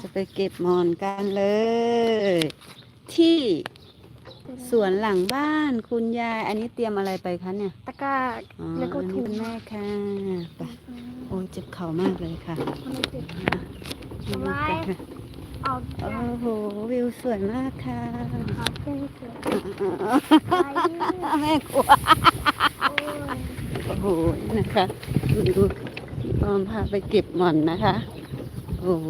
จะไปเก็บหมอนกันเลย ที่สวนหลังบ้านคุณยาย อันนี้เตรียมอะไรไปคะเนี่ยตะกร้าอ๋อแล้วก็อันนี้ถุงเป็นแม่ค่ะไปโอ้ยเจ็บเข่ามากเลยค่ะมันเจ็บนี่ไว้นะคะเอาโอ้โหวิวสวยมากค่ะขาเส้นเสือไปแม่กลัว โอ้ย โอ้โหนี่นะคะดูพี่ออมพาไปเก็บหม่อนนะคะ โอ้โห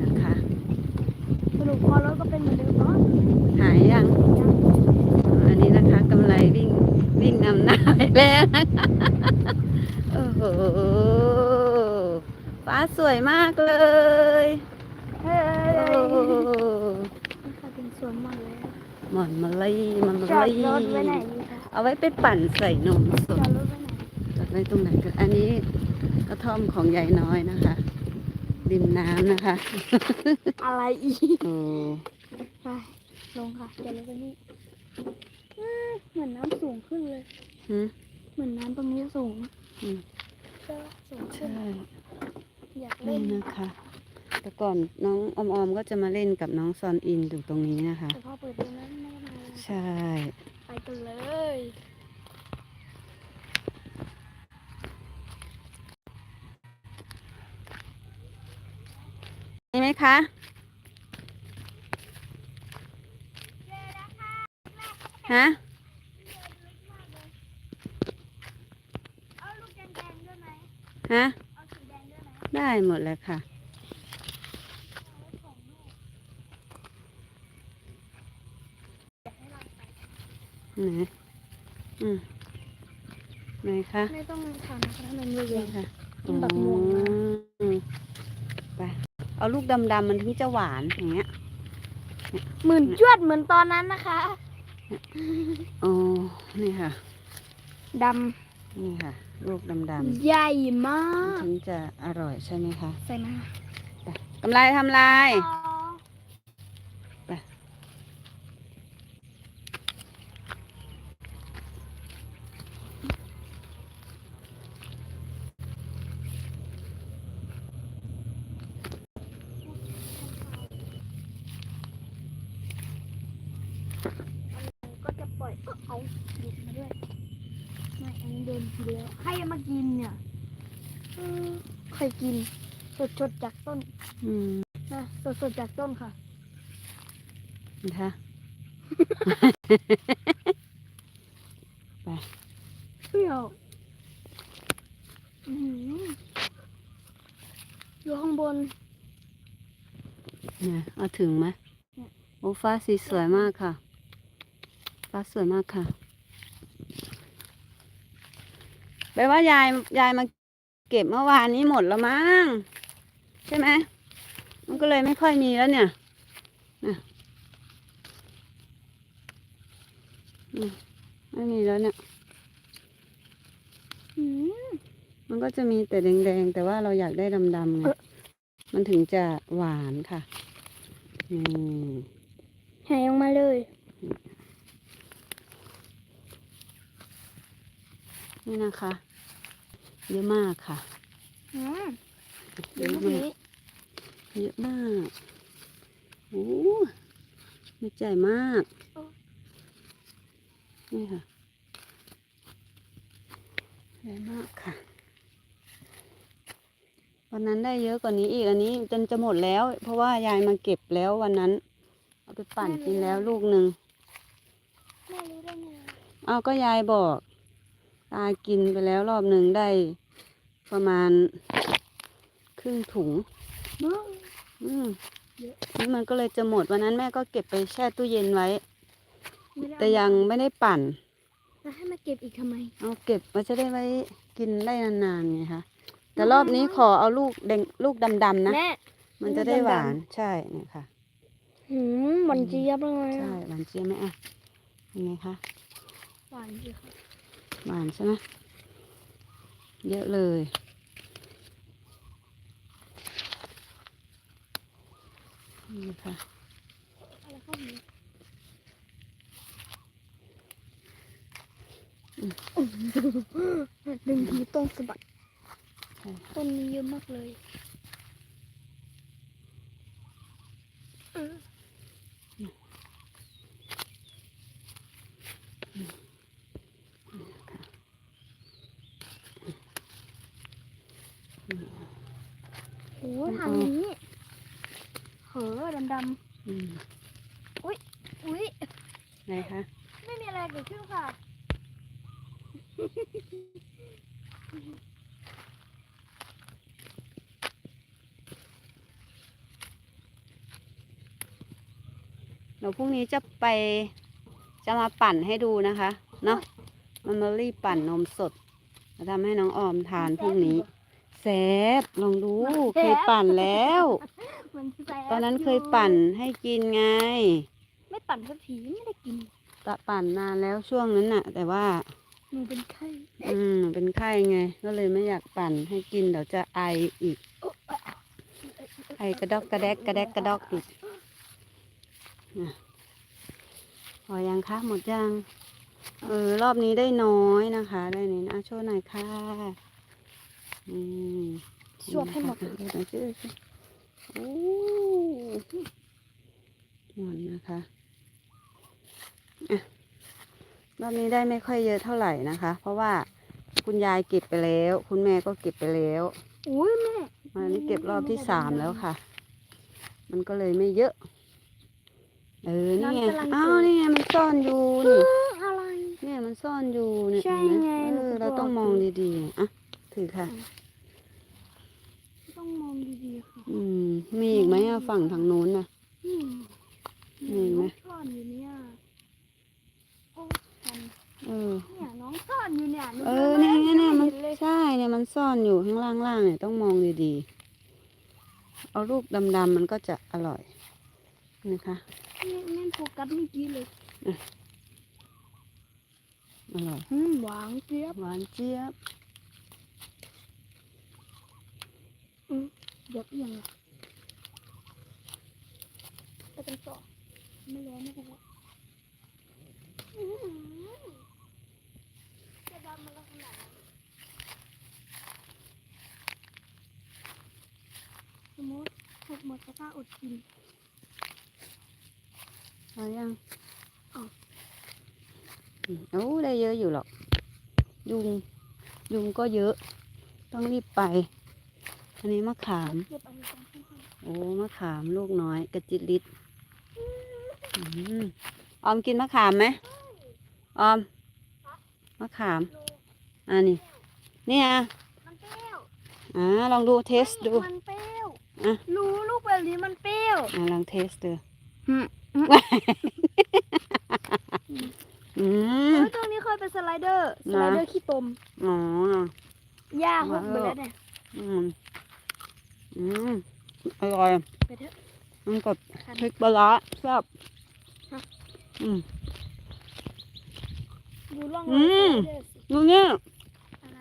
นี่นะคะสรุปพอรถก็เป็นเหมือนเดิมเนาะหายยัง อันนี้นะคะกำไรวิ่งวิ่งนำหน้าไปแล้วนะคะโอ้โหฟ้าสวยมากเลยเฮ้โอ้ยโหนี่ค่ะเป็นสวนหมดเลยหม่อนมะลิมันมะจอดลิรถไว้ไหนดีคะเอาไว้ไปปั่นใส่นมสจดอดรถไว้ไหน จอดไว้ตรงไหนกันอันนี้ กระท่อมของยายน้อยนะคะริมน้ำนะคะ อะไรอีกโอ้ไปลงค่ะจอดรถไว้นี่เอ้ยเหมือนน้ำสูงขึ้นเลย หืมเหมือนน้ำตรงนี้สูงอืมก็สูงขึ้นใช่ อยากเล่นี่นนะคะ แต่ก่อนน้องออมๆก็จะมาเล่นกับน้องซอนอินอยู่ตรงนี้นะคะ แต่พอเปิดตรงนั้นไม่ได้มาเลยใช่ ไปกันเลย นี่ ไหมคะฮะเอาลูกแดงๆด้วยไหมฮะเอาสีแดงด้วยไหมได้หมดเลยค่ะ ไหน อืมไหนคะ ไม่ต้องทำนะคะมันเรียนี่งค่ะกินแบบม่วงมาอืมไป เอาลูกดำๆมันถึงจะหวานอย่างเงี้ยหมื่นจวดเหมือนตอนนั้นนะคะโอ้นี่ค่ะดนี่ค่ะ ลูกดำำใหญ่มาๆก ถึงจะอร่อยใช่ไหมคะ ใส่มา กำไรทำลาย ไป ก็จะปล่อยก็เอา หยิบมาด้วย ไม่ อันนี้โดนทีเดียวใครจะมากินเนี่ยเออใครกิน สดสดๆจากต้นอืมนะสดสดๆจากต้นค่ะ นะคะไปเปรี้ยวอื้อหืออยู่ข้างบน เนี่ยเอาถึงไหมเนี่ยโอ้ฟ้าสีสวยมากค่ะ ฟ้าสวยมากค่ะ แปลว่ายายยายมาเก็บเมื่อวานนี้หมดแล้วมั้งใช่ไหมมันก็เลยไม่ค่อยมีแล้วเนี่ยน่ไม่มีแล้วเนี่ยมันก็จะมีแต่แดงๆ แต่ว่าเราอยากได้ดำๆไงมันถึงจะหวานค่ะนี่แหงออกมาเลย นี่นะคะ เยอะมากค่ะอืมเยเดี๋ยวอะลูกมากนี้เยอะมากโอ้ไม่ใจมาก นี่ค่ะใหญ่มากค่ะวันนั้นได้เยอะกว่านี้อีกอันนี้จนจะหมดแล้ว เพราะว่ายายมาเก็บแล้ววันนั้น เอาไปปั่นกินแล้วลูกหนึ่งแม่รู้ได้ไงเอาก็ยายบอก ตากินไปแล้วรอบหนึ่งได้ประมาณครึ่งถุงบ้าอืมเยอะนี่มันก็เลยจะหมดวันนั้นแม่ก็เก็บไปแช่ตู้เย็นไว้ไม่ได้เอาแต่ยังไม่ได้ปั่นแล้วให้มาเก็บอีกทำไม เอาเก็บมันจะได้ไว้กินได้นานๆไงคะ แต่รอบนี้ขอเอาลูกแดงลูกดำๆนะ แม่มันจะได้หวานลูกดำใช่เนี่ยค่ะหืมหวานเจี๊ยบเลยใช่อะหวานเจี๊ยบไหมอะยังไงคะ หวานเจี๊ยบค่ะ หวานใช่ไหมเยอะเลยนี่ค่ะดึงทีต้นสะบัดต้นนี้เยอะมากเลย อ ทางนี้เหอดำดอืมำอุ้ยไหนคะ ไม่มีอะไรเกิดขึ้นค่ะเดี๋ยวพรุ่งนี้จะไปจะมาปั่นให้ดูนะคะ เนาะมันมารีปั่นนมสดจะทำให้น้องออมทานพรุ่งนี้ แซบลองดูแซ่บ เคยปั่นแล้ว มันแซ่บตอนนั้นเคยปั่นให้กินไงไม่ปั่นสักทีไม่ได้กินตะปั่นนานแล้วช่วงนั้นน่ะ แต่ว่า หนูเป็นไข้อืมเป็นไข้ไง ก็เลยไม่อยากปั่นให้กินเดี๋ยวจะไออีก ไอกระดอกกระแดกกระแดกกระดอกอีกน่ะพอยังคะหมดยัง เออรอบนี้ได้น้อยนะคะ ได้นี่นะโชว์หน่อยค่ะ อืมสวบให้หมดนี่นะคะดูหน่อยชื่อสิโอ้หมดนะคะอะรอบนี้ได้ไม่ค่อยเยอะเท่าไหร่นะคะ เพราะว่าคุณยายเก็บไปแล้ว คุณแม่ก็เก็บไปแล้วอุ้ยแม่อันนี้เก็บรอบที่สามแล้วค่ะ มันก็เลยไม่เยอะ เออนี่ไงอ้าวนี่ไงมันซ่อนอยู่นี่อะไรเนี่ยมันซ่อนอยู่เนี่ยใช่เห็นไหมไงเอหนูอก็เราต้องบอกมองอยู่ดีๆอะ ถือค่ะ ต้องมองดีๆค่ะอืม มีอีกไหมอะฝั่งทางนู้นน่ะ อืมมีไหม น้องซ่อนอยู่เนี่ยโอ้ทันเออ เนี่ยน้องซ่อนอยู่เนี่ยหเอดิอมาเนี่ยเนี่ยเนี่ยมันห็เลยใช่เนี่ยมันซ่อนอยู่ข้างล่างๆเนี่ยต้องมองดีๆ เอาลูกดำๆมันก็จะอร่อยนะคะแม่แม่โฟกัสเมื่อกี้เลย อร่อย อืมหวานเจี๊ยบหวานเจี๊ยบ เดี๋ยวเอียงอะไปกันต่อไม่ร้อนไม่เป็นไรอื้อหือจะดำมาแล้วขนาดนั้นสมมติหมดหมดจะกล้าอดกินเอายังเอาอืมโอ้ได้เยอะอยู่หรอก ยุง ยุงก็เยอะ ต้องรีบไป อันนี้มะขามเก็บอันนี้ก่อนข้างโอ้มะขามลูกน้อย กระจิตลิดอืมออมกินมะขามไหมออม มะขามๆโลอ่านี่เนี่ยมันเปรี้ยวอ่าลองดูเทสดูมันเปรี้ยวอะรู้ลูกแบบนี้มันเปรี้ยวอ่าลองเทสดูอืมอืมเฮ้ยตรงนี้เคยเป็นสไลเดอร์สนะไลเดอร์ขี้ตม อ๋อหญ้าหกไปแล้วเนี่ยอืม อืมอร่อยไปเถอะมันกับพริกปลาร้าแซ่บฮะอืมดูร่องอืรอยมสไลเดอร์สิดูเนี่ยอะไร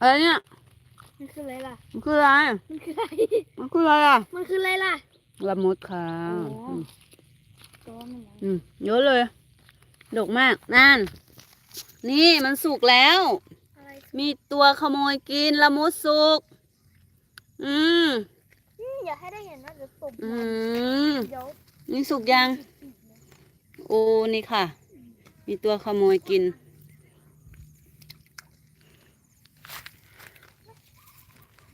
อะไรเนี่ย มันคืออะไรล่ะ มันคืออะไร มันคืออะไร มันคืออะไรอะมันคืออะไรล่ะละมุดค่ะอ๋ออืมตัวมันเหรออืมเยอะเลยดกมากนั่น นี่มันสุกแล้ว อะไรมีตัวขโมยกินละมุดสุก อืมอืมอย่าให้ได้เห็นนะเดี๋ยวตบอืมเดี๋ยวนี่สุกยัง โอ้นี่ค่ะ มีตัวขโมยกิน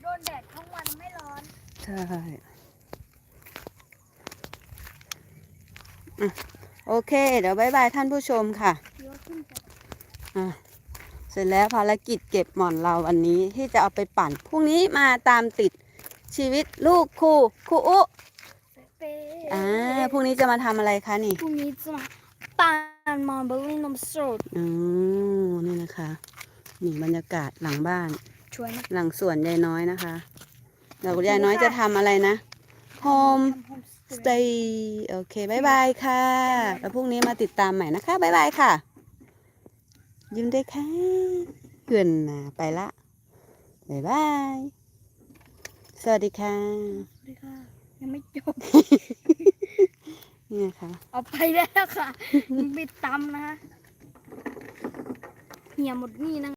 โดนแดดทั้งวันไม่ร้อน ใช่อะโอเค เดี๋ยวบายบายท่านผู้ชมค่ะ เดี๋ยวขึ้นไป อะ เสร็จแล้วภารกิจเก็บหมอนเราวันนี้ที่จะเอาไปปั่นพรุ่งนี้มาตามติดชีวิตลูกครูครูอุเป๊ะอ่าพรุ่งนี้จะมาทำอะไรคะนี่พรุ่งนี้จะมาปั่นมาเบอร์รี่นมสดอ๋อนี่นะคะนี่บรรยากาศหลังบ้านช่วยนะหลังสวนยายน้อยนะคะเดี๋ยวยายน้อยจะทำอะไรนะโฮมทำโฮมสสเตเตย์ย์โอเคบายบายค่ะ แล้วพรุ่งนี้มาติดตามใหม่นะคะบายบายค่ะ ยิ้มด้วยค่ะเพื่อนนะไปละบายบาย สวัสดีค่ะสวัสดีค่ะ ยังไม่จบ นี่นะคะเอาไปได้แล้วค่ะยังปิดตำนะคะเหี่ยหมดนี่นะ